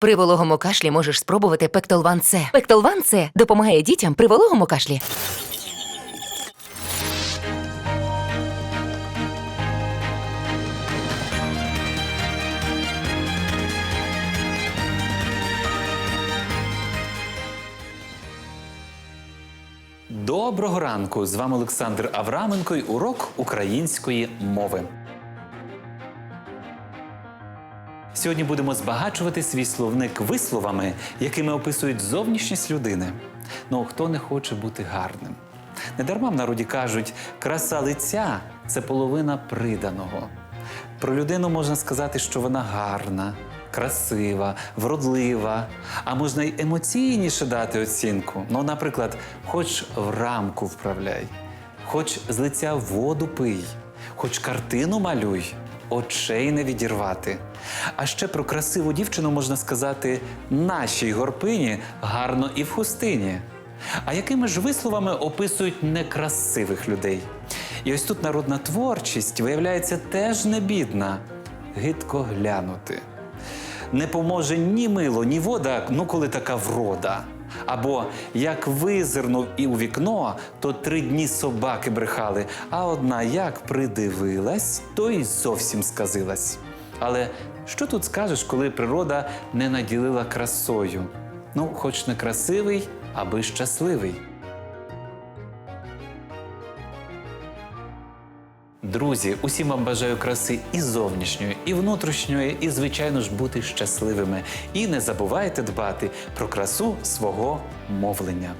При вологому кашлі можеш спробувати Пектолван С. Пектолван С допомагає дітям при вологому кашлі. Доброго ранку! З вами Олександр Авраменко і урок української мови. Сьогодні будемо збагачувати свій словник висловами, якими описують зовнішність людини. Ну, хто не хоче бути гарним? Недарма в народі кажуть, краса лиця це половина приданого. Про людину можна сказати, що вона гарна, красива, вродлива, а можна й емоційніше дати оцінку. Ну, наприклад, хоч в рамку вправляй, хоч з лиця воду пий, хоч картину малюй, очей не відірвати. А ще про красиву дівчину можна сказати нашій горпині гарно і в хустині. А якими ж висловами описують некрасивих людей? І ось тут народна творчість виявляється теж не бідна. Гидко глянути. Не поможе ні мило, ні вода, ну коли така врода. Або як визирнув і у вікно, то три дні собаки брехали, а одна як придивилась, то й зовсім сказилась. Але що тут скажеш, коли природа не наділила красою? Ну, хоч не красивий, аби щасливий. Друзі, усім вам бажаю краси і зовнішньої, і внутрішньої, і, звичайно ж, бути щасливими. І не забувайте дбати про красу свого мовлення.